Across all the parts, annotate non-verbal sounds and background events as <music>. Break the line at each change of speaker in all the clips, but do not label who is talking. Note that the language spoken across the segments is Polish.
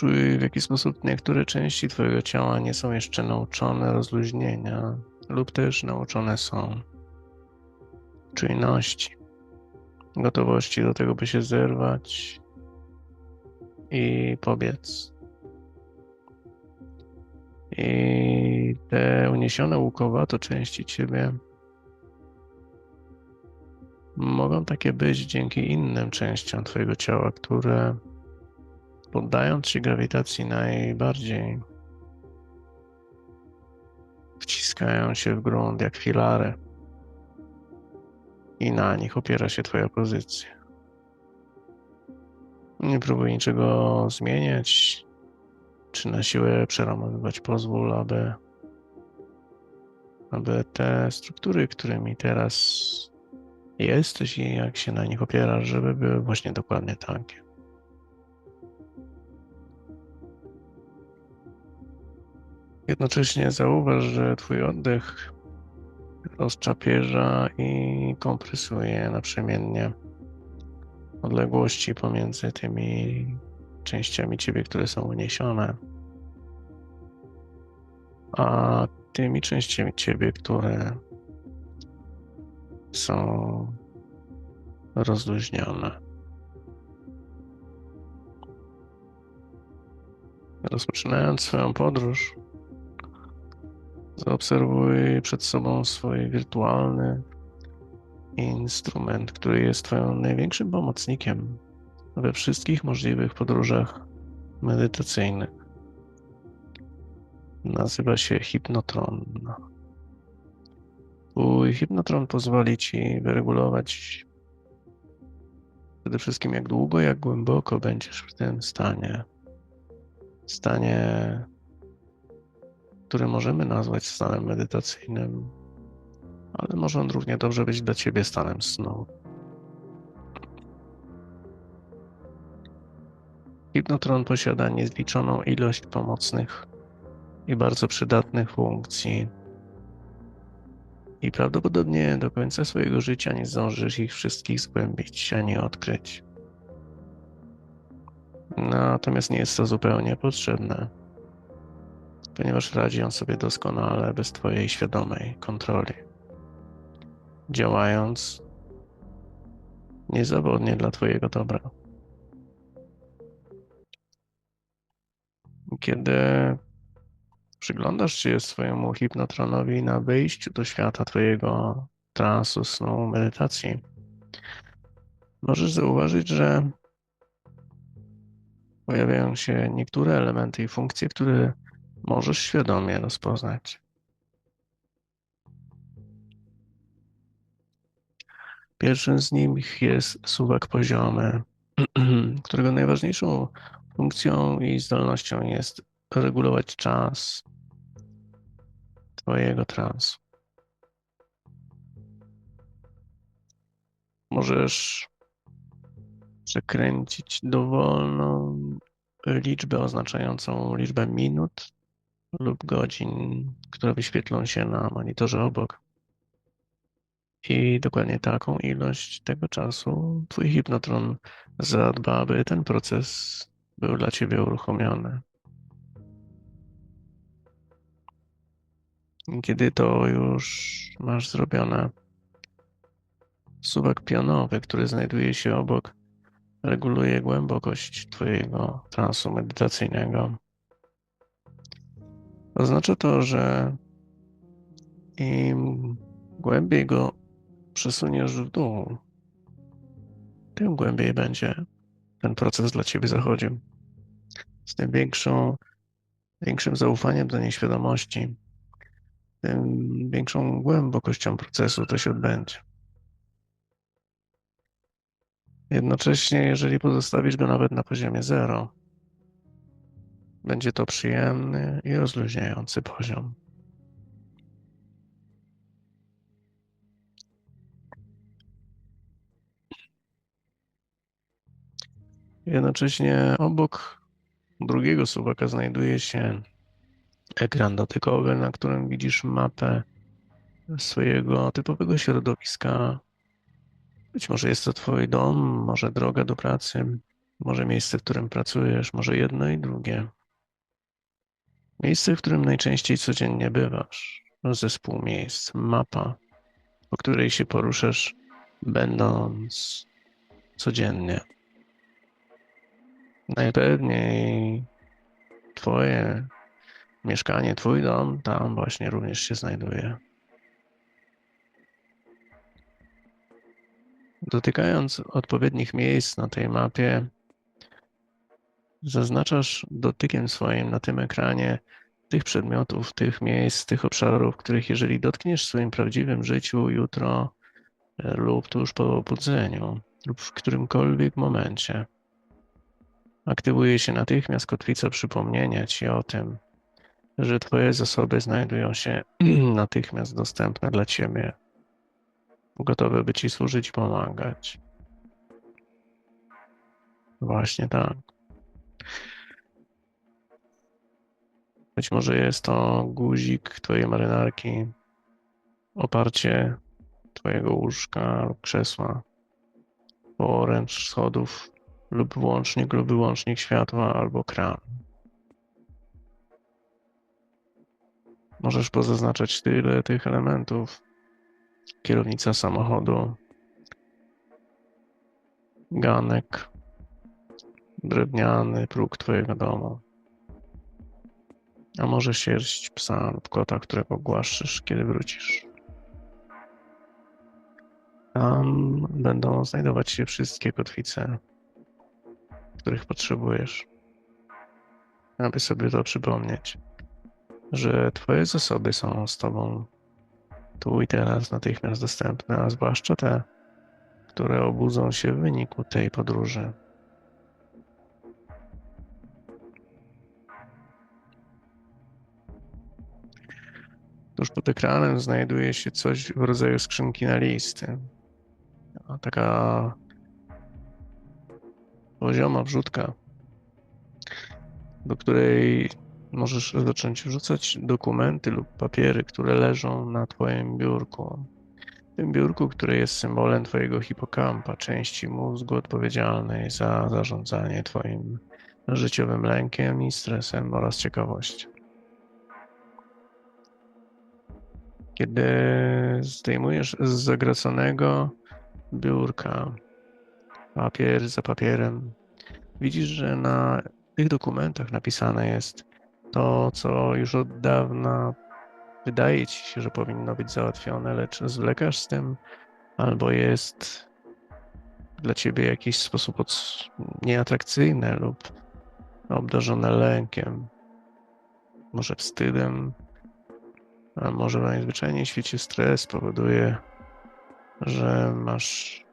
Poczuj, w jaki sposób niektóre części Twojego ciała nie są jeszcze nauczone rozluźnienia, lub też nauczone są czujności, gotowości do tego, by się zerwać i pobiec. I te uniesione łukowato części Ciebie mogą takie być dzięki innym częściom Twojego ciała, które poddając się grawitacji najbardziej, wciskają się w grunt jak filary i na nich opiera się Twoja pozycja. Nie próbuj niczego zmieniać, czy na siłę przeramowywać. Pozwól, aby, aby te struktury, którymi teraz jesteś i jak się na nich opierasz, żeby były właśnie dokładnie takie. Jednocześnie zauważ, że Twój oddech rozczapierza i kompresuje naprzemiennie odległości pomiędzy tymi częściami Ciebie, które są uniesione, a tymi częściami Ciebie, które są rozluźnione. Rozpoczynając swoją podróż, zaobserwuj przed sobą swój wirtualny instrument, który jest Twoim największym pomocnikiem we wszystkich możliwych podróżach medytacyjnych. Nazywa się Hypnotron. Twój Hypnotron pozwoli Ci wyregulować przede wszystkim jak długo, jak głęboko będziesz w tym stanie. Stanie, który możemy nazwać stanem medytacyjnym, ale może on równie dobrze być dla Ciebie stanem snu. Hypnotron posiada niezliczoną ilość pomocnych i bardzo przydatnych funkcji. I prawdopodobnie do końca swojego życia nie zdążysz ich wszystkich zgłębić ani odkryć. Natomiast nie jest to zupełnie potrzebne, ponieważ radzi on sobie doskonale bez Twojej świadomej kontroli. Działając niezawodnie dla Twojego dobra. Kiedy przyglądasz się swojemu hipnotronowi na wyjściu do świata Twojego transu, snu, medytacji, możesz zauważyć, że pojawiają się niektóre elementy i funkcje, które możesz świadomie rozpoznać. Pierwszym z nich jest suwak poziomy, <clears throat> którego najważniejszą funkcją i zdolnością jest regulować czas Twojego transu. Możesz przekręcić dowolną liczbę oznaczającą liczbę minut lub godzin, które wyświetlą się na monitorze obok. I dokładnie taką ilość tego czasu Twój hipnotron zadba, aby ten proces był dla Ciebie uruchomiony. Kiedy to już masz zrobione, suwak pionowy, który znajduje się obok, reguluje głębokość Twojego transu medytacyjnego. Oznacza to, że im głębiej go przesuniesz w dół, tym głębiej będzie ten proces dla Ciebie zachodził. Z tym większą, większym zaufaniem do nieświadomości tym większą głębokością procesu to się odbędzie. Jednocześnie, jeżeli pozostawisz go nawet na poziomie zero, będzie to przyjemny i rozluźniający poziom. Jednocześnie obok drugiego suwaka znajduje się ekran dotykowy, na którym widzisz mapę swojego typowego środowiska. Być może jest to Twój dom, może droga do pracy, Może miejsce, w którym pracujesz, może jedno i drugie. Miejsce, w którym najczęściej codziennie bywasz. Zespół miejsc, mapa, po której się poruszasz, będąc codziennie. Najpewniej Twoje mieszkanie, Twój dom tam właśnie również się znajduje. Dotykając odpowiednich miejsc na tej mapie, zaznaczasz dotykiem swoim na tym ekranie tych przedmiotów, tych miejsc, tych obszarów, których jeżeli dotkniesz w swoim prawdziwym życiu jutro e, lub tuż po obudzeniu lub w którymkolwiek momencie, aktywuje się natychmiast kotwica przypomnienia ci o tym, że Twoje zasoby znajdują się <clears throat> natychmiast dostępne dla Ciebie, gotowe by Ci służyć i pomagać. Właśnie tak. Być może jest to guzik Twojej marynarki, oparcie Twojego łóżka lub krzesła, poręcz schodów lub włącznik lub wyłącznik światła albo kran. Możesz pozaznaczać tyle tych elementów. Kierownica samochodu, ganek, drewniany próg Twojego domu. A może sierść psa lub kota, którego głaszczysz, kiedy wrócisz. Tam będą znajdować się wszystkie kotwice, których potrzebujesz, aby sobie to przypomnieć, że Twoje zasoby są z Tobą tu i teraz natychmiast dostępne, a zwłaszcza te, które obudzą się w wyniku tej podróży. Tuż pod ekranem znajduje się coś w rodzaju skrzynki na listy. Taka pozioma wrzutka, do której możesz zacząć wrzucać dokumenty lub papiery, które leżą na Twoim biurku. Tym biurku, które jest symbolem Twojego hipokampa, części mózgu odpowiedzialnej za zarządzanie Twoim życiowym lękiem i stresem oraz ciekawością. Kiedy zdejmujesz z zagraconego biurka papier za papierem, widzisz, że na tych dokumentach napisane jest to, co już od dawna wydaje ci się, że powinno być załatwione, lecz zwlekasz z tym, albo jest dla ciebie w jakiś sposób nieatrakcyjne lub obdarzone lękiem, może wstydem, a może najzwyczajniej w świecie stres powoduje, że masz,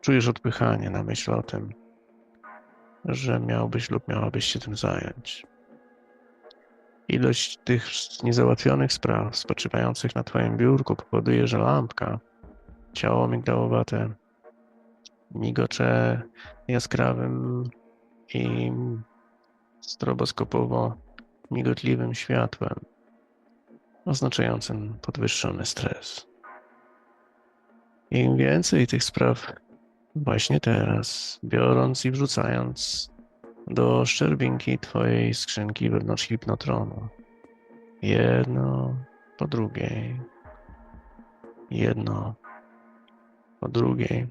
czujesz odpychanie na myśl o tym, że miałbyś lub miałabyś się tym zająć. Ilość tych niezałatwionych spraw spoczywających na Twoim biurku powoduje, że lampka, ciało migdałowate, migocze jaskrawym i stroboskopowo migotliwym światłem, oznaczającym podwyższony stres. Im więcej tych spraw właśnie teraz, biorąc i wrzucając do szczerbinki twojej skrzynki wewnątrz hipnotronu. Jedno po drugiej. Jedno po drugiej.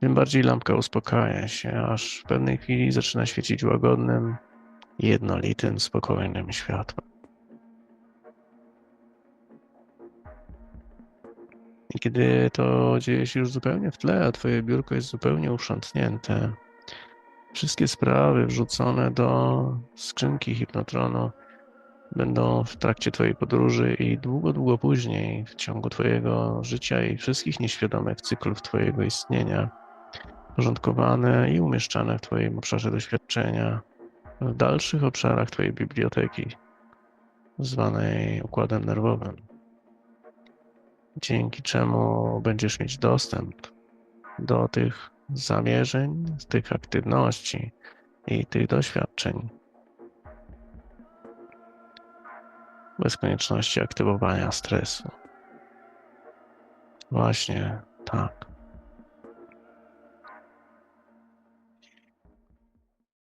Tym bardziej lampka uspokaja się, aż w pewnej chwili zaczyna świecić łagodnym, jednolitym, spokojnym światłem. Kiedy to dzieje się już zupełnie w tle, a twoje biurko jest zupełnie uprzątnięte, Wszystkie sprawy wrzucone do skrzynki hipnotronu będą w trakcie Twojej podróży i długo, długo później, w ciągu Twojego życia i wszystkich nieświadomych cyklów Twojego istnienia, porządkowane i umieszczane w Twoim obszarze doświadczenia, w dalszych obszarach Twojej biblioteki, zwanej układem nerwowym, dzięki czemu będziesz mieć dostęp do tych zamierzeń, tych aktywności i tych doświadczeń. Bez konieczności aktywowania stresu. Właśnie tak.